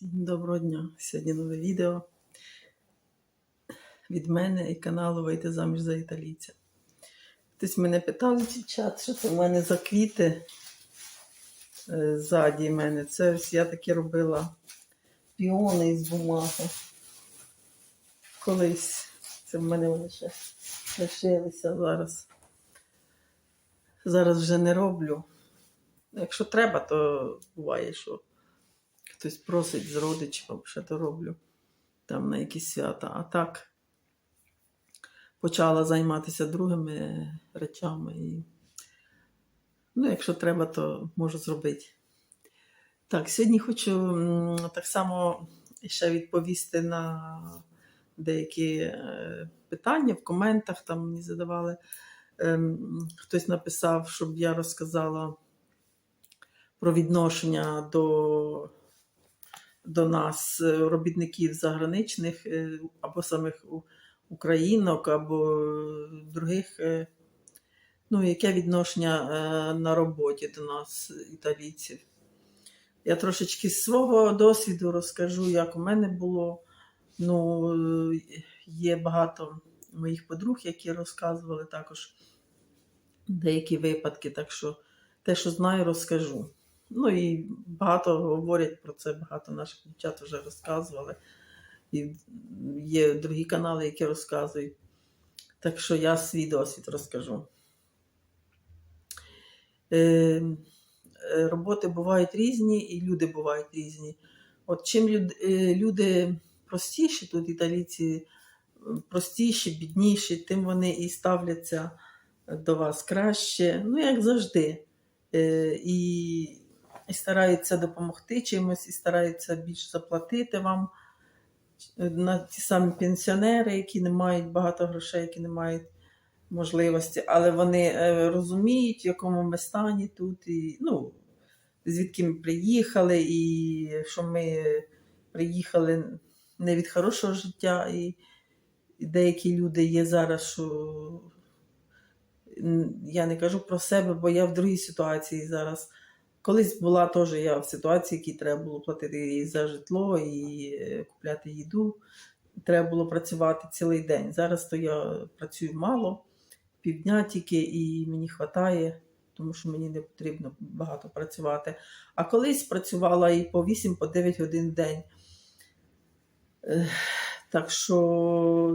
Всім доброго дня! Сьогодні нове відео від мене і каналу Вийти заміж за італійця. Хтось мене питав чат, що це в мене за квіти е, ззаді мене. Це ось я таке робила піони із бумаги. Колись. Це в мене вони ще лишилися зараз. Зараз вже не роблю. Якщо треба, то буває, що хтось просить з родичів, ще то роблю там на якісь свята. А так почала займатися другими речами. І, ну, якщо треба, то можу зробити. Так, сьогодні хочу так само ще відповісти на деякі е, питання в коментах там мені задавали. Ем, Хтось написав, щоб я розказала про відношення до до нас е, робітників заграничних е, або самих українок, або других. е, Ну, яке відношення на роботі до нас, італійців. Я трошечки з свого досвіду розкажу, як у мене було. Ну, є багато моїх подруг, які розказували також деякі випадки, так що те, що знаю, розкажу. Ну і багато говорять про це, багато наших дівчат вже розказували. І є другі канали, які розказують. Так що я свій досвід розкажу. Е, е, роботи бувають різні, і люди бувають різні. От чим люд, е, люди простіші, тут італійці е, простіші, бідніші, тим вони і ставляться до вас краще. Ну, як завжди. Е, і, і стараються допомогти чимось, і стараються більше заплатити вам. На ті самі пенсіонери, які не мають багато грошей, які не мають можливості, але вони е, розуміють, в якому ми стані тут, і ну, звідки ми приїхали, і що ми приїхали не від хорошого життя, і, і деякі люди є зараз, що я не кажу про себе, бо я в другій ситуації зараз. Колись була теж я в ситуації, якій треба було платити і за житло, і е, купляти їду. Треба було працювати цілий день. Зараз то я працюю мало, півдня тільки, і мені вистачає, тому що мені не потрібно багато працювати. А колись працювала і по 8-9 по 9 годин в день. Так що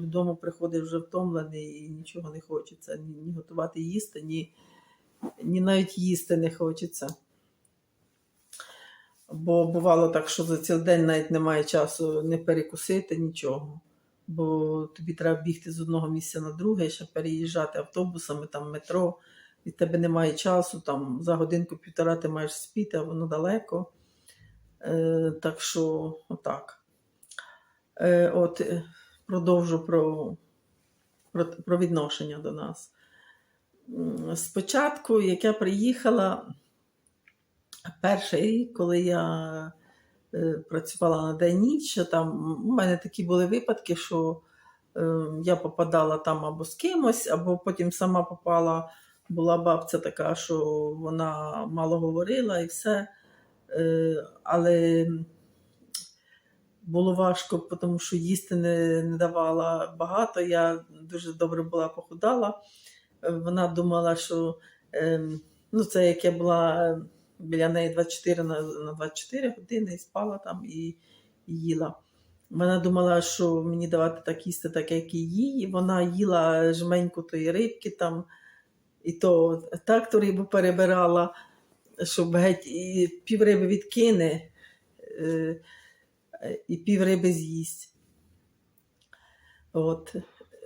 додому приходиш вже втомлений і нічого не хочеться. Ні готувати їсти, ні, ні навіть їсти не хочеться. Бо бувало так, що за цілий день навіть немає часу не перекусити нічого. Бо тобі треба бігти з одного місця на друге, ще переїжджати автобусами, там метро, від тебе немає часу, там за годинку-півтора ти маєш спіти, а воно далеко. Е, так що, отак. Е, от, е, продовжу про, про, про відношення до нас. Спочатку, як я приїхала, перший коли я е, працювала на день ніч, там у мене такі були випадки, що е, я попадала там або з кимось, або потім сама попала. Була бабця така, що вона мало говорила і все. Е, але було важко, тому що їсти не, не давала багато. Я дуже добре була похудала. Вона думала, що ем, ну, це як я була біля неї 24 на, на 24 години і спала там і, їла. Вона думала, що мені давати так їсти, так як і їй. Вона їла жменьку тої рибки там, і то так ту рибу перебирала, щоб геть і пів риби відкине, е, і пів риби з'їсть. От.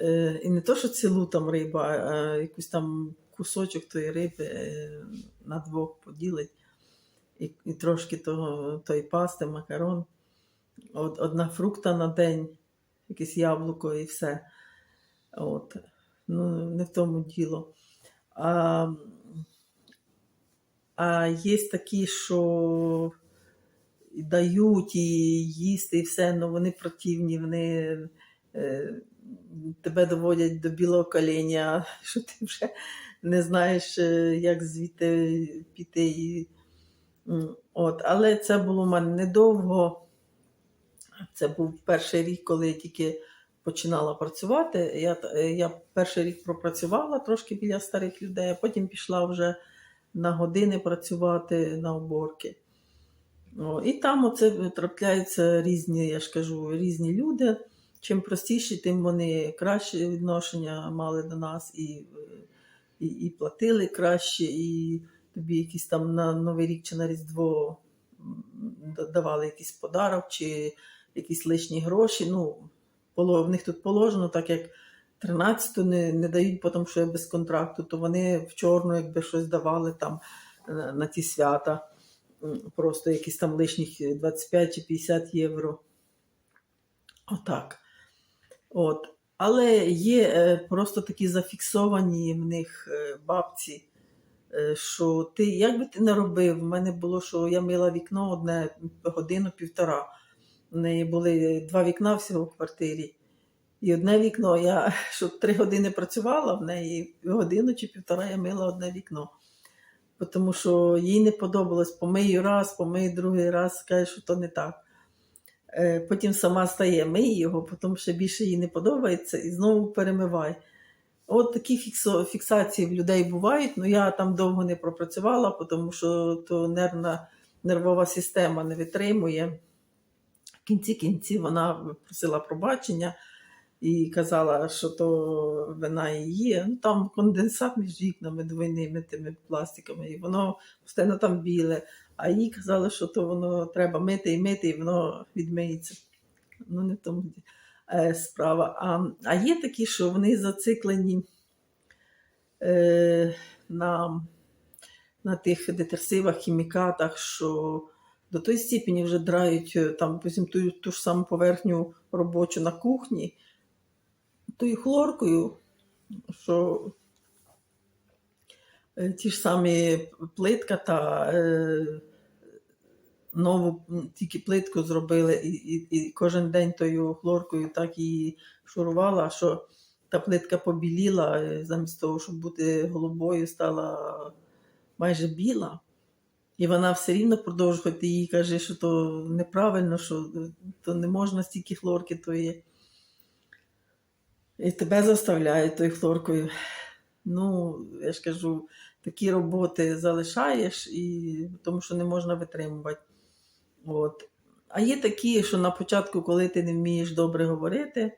Е, І не то, що цілу там рибу, а якийсь там кусочок тої риби е, на двох поділить. І, і трошки того, тої пасти, макарон. От, одна фрукта на день, якесь яблуко і все. От. Ну, не в тому діло. А, а є такі, що дають, і їсти, і все, але вони противні, вони е, тебе доводять до білого коленя, що ти вже не знаєш, е, як звідти піти. От. Але це було в мене недовго. Це був перший рік, коли я тільки починала працювати. Я, е, я перший рік пропрацювала трошки біля старих людей, а потім пішла вже на години працювати на уборки. О, і там оце трапляються різні, я ж кажу, різні люди. Чим простіші, тим вони краще відношення мали до нас і, і, і платили краще, і тобі якісь там на Новий рік чи на Різдво давали якийсь подарок чи якісь лишні гроші. Ну, в них тут положено, так як 13-ту не, не дають, тому що я без контракту, то вони в чорну якби щось давали там е, на ті свята. Просто якісь там лишніх 25 чи 50 євро. Отак. От. Але є е, просто такі зафіксовані в них е, бабці, що ти, як би ти не робив, в мене було, що я мила вікно одне годину-півтора. У неї були два вікна всього в квартирі. І одне вікно, я щоб три години працювала в неї, годину чи півтора я мила одне вікно. Тому що їй не подобалось помию раз, помию другий раз, каже, що то не так. Е, Потім сама стає, мий його, тому що більше їй не подобається, і знову перемивай. От такі фіксації в людей бувають, але я там довго не пропрацювала, тому що то нервна, нервова система не витримує. В кінці кінці вона просила пробачення і казала, що то вина її. Ну, там конденсат між вікнами двойними тими пластиками, і воно постійно там біле. А їй казали, що то воно треба мити і мити, і воно відмиється. Ну, не тому справа. А, а є такі, що вони зациклені е, на, на тих детерсивах, хімікатах, що до тої степені вже драють е, там, потім ту, ту ж саму поверхню робочу на кухні, тою хлоркою, що е, ті ж самі плитка та е, нову тільки плитку зробили, і, і, і кожен день тою хлоркою так її шурувала, що та плитка побіліла, е, замість того, щоб бути голубою, стала майже біла. І вона все рівно продовжує, хоч ти їй каже, що то неправильно, що то не можна стільки хлорки тої. І тебе заставляють тою хлоркою. Ну, я ж кажу, такі роботи залишаєш, і, тому що не можна витримувати. От. А є такі, що на початку, коли ти не вмієш добре говорити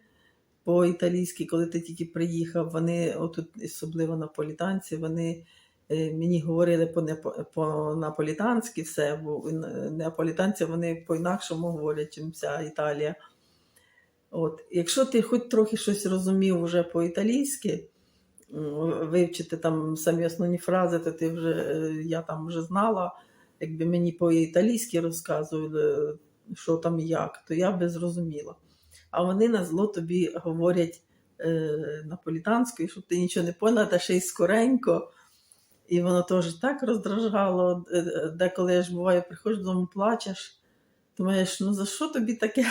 по-італійськи, коли ти тільки приїхав, вони, отут, особливо наполітанці, вони е, мені говорили по-наполітанськи все, бо неаполітанці вони по-інакшому говорять, чим вся Італія. От. Якщо ти хоч трохи щось розумів вже по-італійськи, вивчити там самі основні фрази, то ти вже, е, я там вже знала, якби мені по-італійськи розказували, що там і як, то я би зрозуміла. А вони на зло тобі говорять е, наполітанською, щоб ти нічого не поняла, та ще й скоренько. І воно теж так роздражало. Е, е, Деколи я ж буває, приходиш додому, плачеш, думаєш, ну за що тобі таке?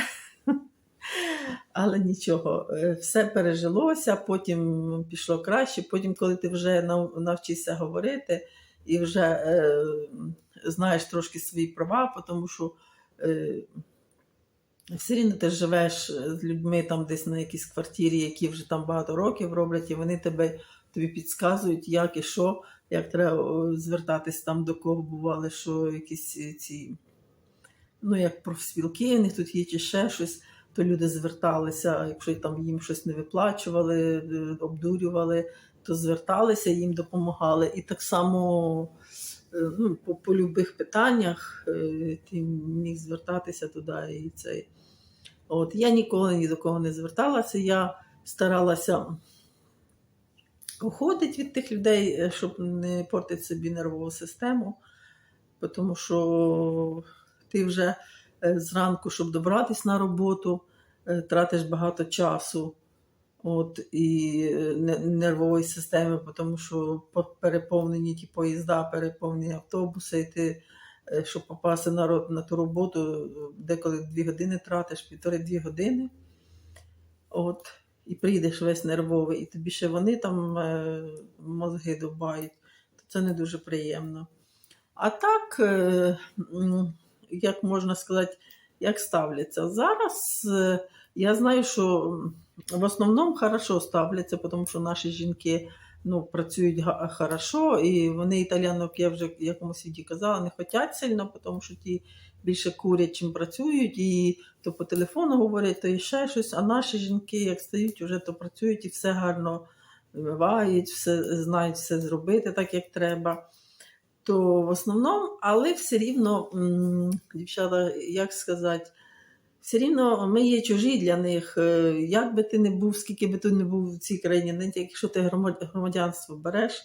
Але нічого, е, все пережилося, потім пішло краще. Потім, коли ти вже навчишся говорити і вже знаєш трошки свої права, тому що е, все рівно ти живеш з людьми там десь на якійсь квартирі, які вже там багато років роблять, і вони тебе тобі підказують, як і що, як треба звертатись там до кого бували, що якісь е, ці, ну як профспілки, в них тут є чи ще щось то люди зверталися, якщо там їм щось не виплачували, е, обдурювали, то зверталися, їм допомагали. І так само е, ну, по, по любих питаннях е, ти міг звертатися туди. І цей. От, я ніколи ні до кого не зверталася, я старалася уходити від тих людей, е, щоб не портити собі нервову систему, тому що ти вже е, зранку, щоб добратися на роботу, е, тратиш багато часу от, і е, нервової системи, тому що по- переповнені ті поїзда, переповнені автобуси, і ти, е, щоб попасти на, ро- на ту роботу, е, деколи дві години тратиш, півтори-дві години. От, і приїдеш весь нервовий, і тобі ще вони там мозги дубають, то це не дуже приємно. А так, як можна сказати, як ставляться. Зараз я знаю, що в основному хорошо ставляться, тому що наші жінки ну, працюють хорошо, і вони італянок, я вже якомусь віді казала, не хочуть сильно, тому що ті більше курять, чим працюють, і то по телефону говорять, то і ще щось. А наші жінки, як стають, вже то працюють і все гарно вивають, все знають все зробити так, як треба. То в основному, але все рівно, дівчата, як сказати, все рівно ми є чужі для них. Е, Як би ти не був, скільки би ти не був в цій країні, навіть якщо ти громадянство береш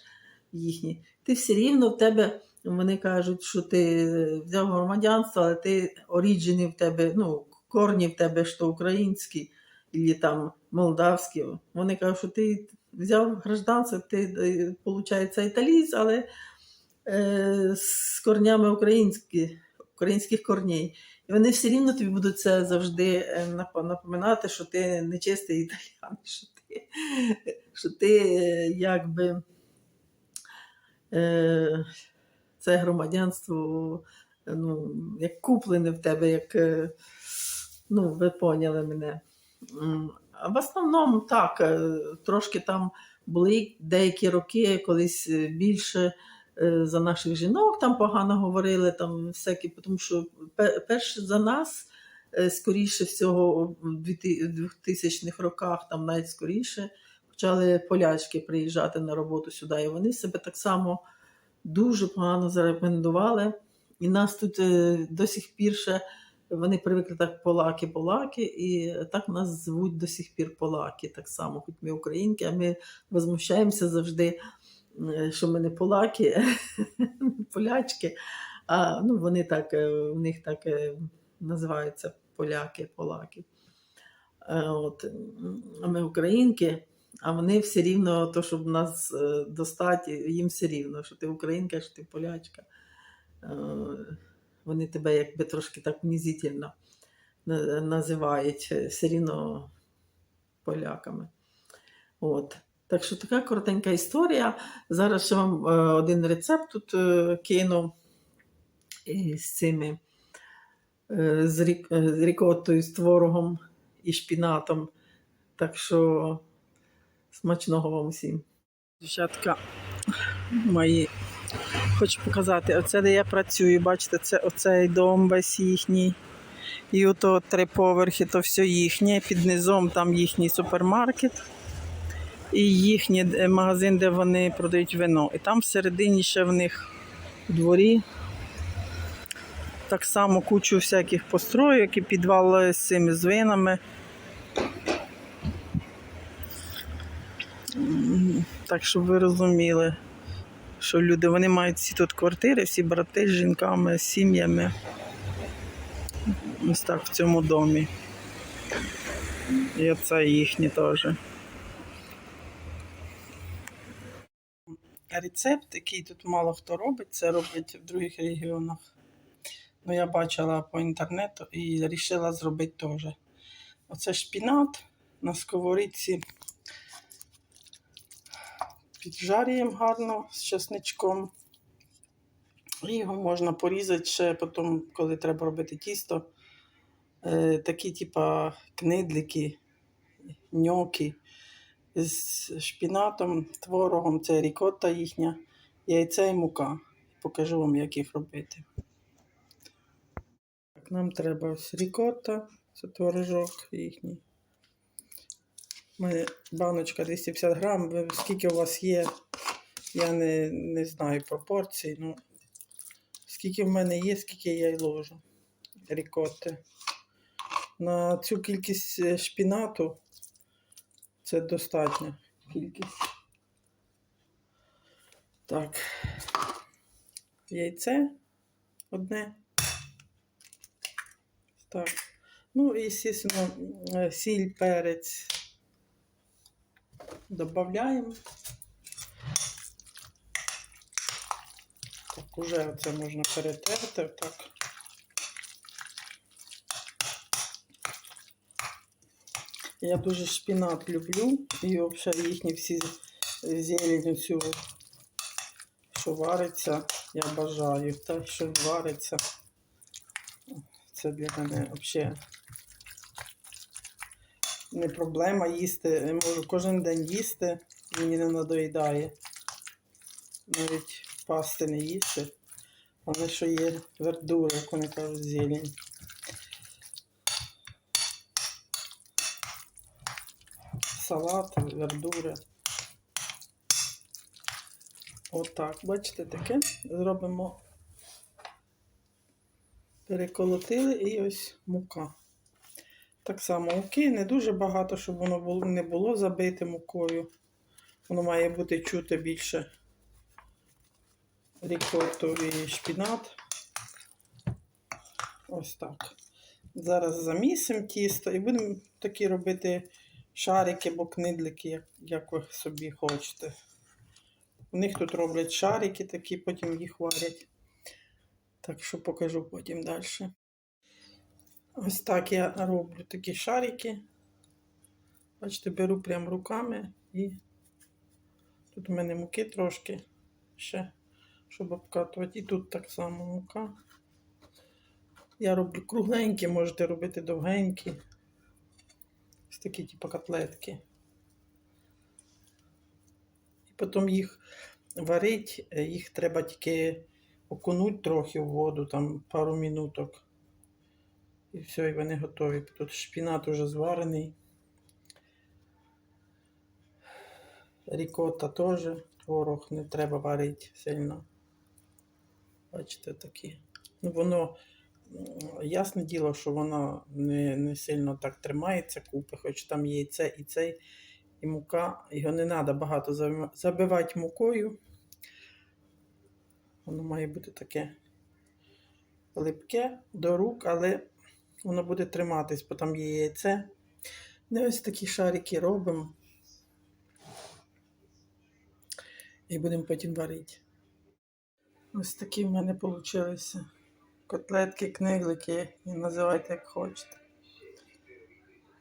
їхнє, ти все рівно в тебе, вони кажуть, що ти взяв громадянство, але ти оріджини в тебе, ну, корні в тебе що українські, і там молдавські. Вони кажуть, що ти взяв гражданство, ти, виходить, італієць, але е, з корнями українські, українських корней. І вони все рівно тобі будуть це завжди е, напоминати, що ти не чистий італіян, що ти, що ти е, якби е, це громадянство ну, як куплене в тебе, як ну, ви поняли мене. В основному так, трошки там були деякі роки, колись більше за наших жінок там погано говорили, там всякі, тому що пе- перше за нас, е, скоріше всього, в 2000-х роках, там навіть скоріше, почали полячки приїжджати на роботу сюди, і вони себе так само дуже погано зарекомендували. І нас тут е, до сих пір ще вони привикли так полаки-полаки, і так нас звуть до сих пір полаки, так само, хоч ми українки, а ми возмущаємося завжди, е, що ми не полаки, полячки. А ну, вони так, е, у них так е, називаються поляки, полаки. Е, От, а ми українки, а вони все рівно, то, щоб нас е, достати, їм все рівно, що ти українка, що ти полячка. Е, Вони тебе якби трошки так унизительно на- називають, е, все рівно поляками. От. Так що така коротенька історія. Зараз ще вам е, один рецепт тут е, кину цими е, з, рік, е, з творогом і шпінатом. Так що смачного вам всім. Дівчатка мої. Хочу показати, оце де я працюю. Бачите, це оцей дом весь їхній. І ото три поверхи, то все їхнє. Під низом там їхній супермаркет. І їхній е, магазин, де вони продають вино. І там всередині ще в них дворі так само кучу всяких построїк і підвал з цими з винами. Так, щоб ви розуміли, що люди вони мають всі тут квартири, всі брати з жінками, з сім'ями. Ось так в цьому домі. І оце їхні теж. Рецепт, який тут мало хто робить, це робить в других регіонах. Ну, я бачила по інтернету і вирішила зробити теж. Оце шпінат на сковорідці. Піджарюємо гарно з чесничком. І його можна порізати ще потім, коли треба робити тісто. Е, такі, типа, книдлики, ньоки з шпінатом, творогом, це рікотта їхня, яйце і мука. Покажу вам, як їх робити. Так, нам треба ось рікотта, це творожок їхній. У мене баночка 250 грам. Скільки у вас є, я не, не знаю пропорцій. Ну, скільки в мене є, скільки я й ложу рікотти. На цю кількість е, шпінату це достатня кількість. Так. Яйце одне. Так. Ну і, звісно, сіль, перець. Добавляємо. Так, уже це можна перетерти. Так. Я дуже шпінат люблю. І взагалі їхні всі зелень цю, що вариться, я бажаю. Те, що вариться. Це для мене взагалі не проблема їсти. Я можу кожен день їсти, мені не надоїдає. Навіть пасти не їсти. Але що є вердура, як вони кажуть, зелень. Салат, вердури. Отак, бачите, таке зробимо. Переколотили і ось мука. Так само муки не дуже багато, щоб воно не було забите мукою. Воно має бути чути більше рікотту і шпінат. Ось так. Зараз замісимо тісто і будемо такі робити шарики або книдлики, як, як ви собі хочете. У них тут роблять шарики такі, потім їх варять. Так що покажу потім далі. Ось так я роблю такі шарики. Бачите, беру прям руками і тут у мене муки трошки ще, щоб обкатувати. І тут так само мука. Я роблю кругленькі, можете робити довгенькі. Ось такі, типу, котлетки. І потім їх варить, е, їх треба тільки окунуть трохи в воду, там пару минуток. І все, і вони готові. Тут шпінат уже зварений. Рікота теж, творог не треба варити сильно. Бачите, такі. Ну, воно, ясне діло, що воно не, не сильно так тримається купи, хоч там є і це, і цей, і мука. Його не треба багато забивати мукою. Воно має бути таке липке до рук, але воно буде триматись, бо там є яйце. Ну, ось такі шарики робимо. І будемо потім варити. Ось такі в мене вийшли котлетки, книглики, і називайте як хочете.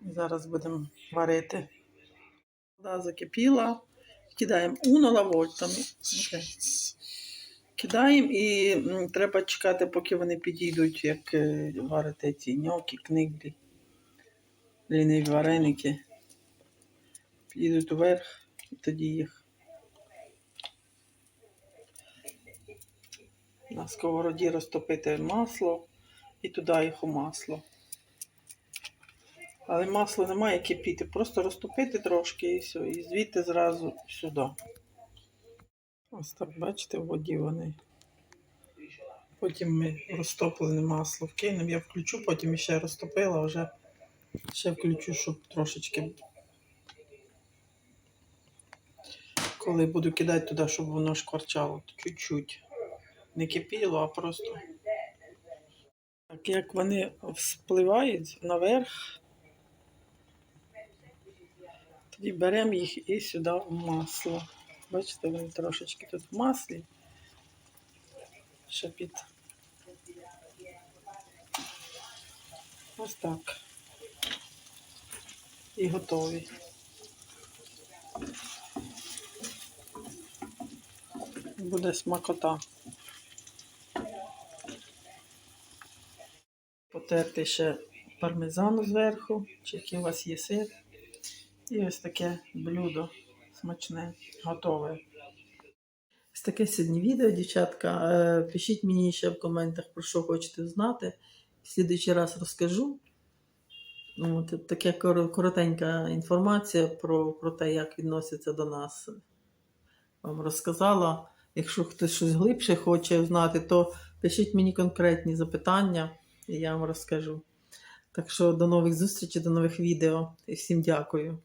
Зараз будемо варити. Вода закипіла. Кидаємо уно лавольтами. Кидаємо і треба чекати, поки вони підійдуть, як е, варите ці ньоки, книглі, ліниві вареники. Підійдуть вверх, і тоді їх на сковороді розтопити масло і туди їх у масло. Але масло не має кипіти, просто розтопити трошки і все, і звідти зразу сюди. Ось так, бачите, в воді вони. Потім ми розтоплене масло вкинемо. Я включу, потім ще розтопила, вже ще включу, щоб трошечки. Коли буду кидати туди, щоб воно шкварчало чуть-чуть. Не кипіло, а просто. Так як вони вспливають наверх, тоді беремо їх і сюди в масло. Бачите, вони трошечки тут в маслі. Ще під. Ось так. І готові. Буде смакота. Потерти ще пармезану зверху, чи який у вас є сир. І ось таке блюдо смачне, готове. Ось таке сьогодні відео, дівчатка. Е, Пишіть мені ще в коментах, про що хочете знати. В слідуючий раз розкажу. От, така коротенька інформація про, про те, як відносяться до нас. Вам розказала. Якщо хтось щось глибше хоче знати, то пишіть мені конкретні запитання, і я вам розкажу. Так що до нових зустрічей, до нових відео і всім дякую.